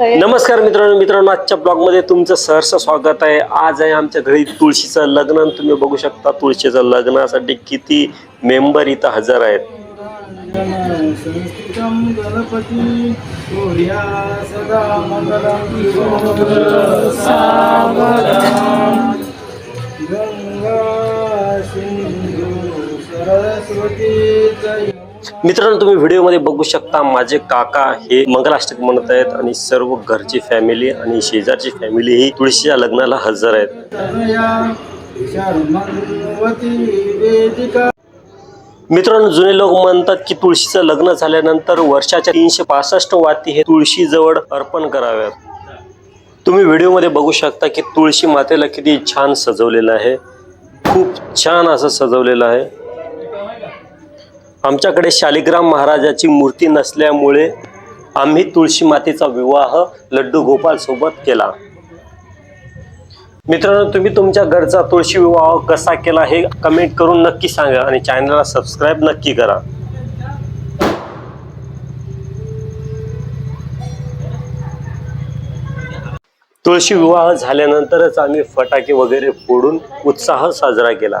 नमस्कार मित्रांनो मित्रांनो आजच्या ब्लॉगमध्ये तुमचं सहर्ष स्वागत आहे. आज आहे आमच्या घरी तुळशीचं लग्न आणि तुम्ही बघू शकता तुळशीचं लग्नासाठी किती मेंबर इथं हजर आहेत. मित्रांनो तुम्ही व्हिडिओमध्ये बघू शकता माझे काका हे मंगलाष्टक म्हणत आहेत आणि सर्व घरची फॅमिली आणि शेजारची फॅमिली ही तुळशीच्या लग्नाला हजर आहेत. मित्रांनो जुने लोक म्हणतात की तुळशीचं लग्न झाल्यानंतर वर्षाच्या तीनशे पासष्ट वाती हे तुळशीजवळ अर्पण कराव्यात. तुम्ही व्हिडिओमध्ये बघू शकता की तुळशी मातेला किती छान सजवलेलं आहे. खूप छान असं सजवलेलं आहे. आमच्याकडे शालिग्राम महाराजाची मूर्ती नसल्यामुळे आम्ही तुळशी मातेचा विवाह लड्डू गोपाल सोबत केला. मित्रांनो तुम्ही तुमच्या घरचा तुळशी विवाह कसा केला हे कमेंट करून नक्की सांगा आणि चॅनलला सबस्क्राईब नक्की करा. तुळशी विवाह झाल्यानंतरच आम्ही फटाके वगैरे फोडून उत्साह साजरा केला.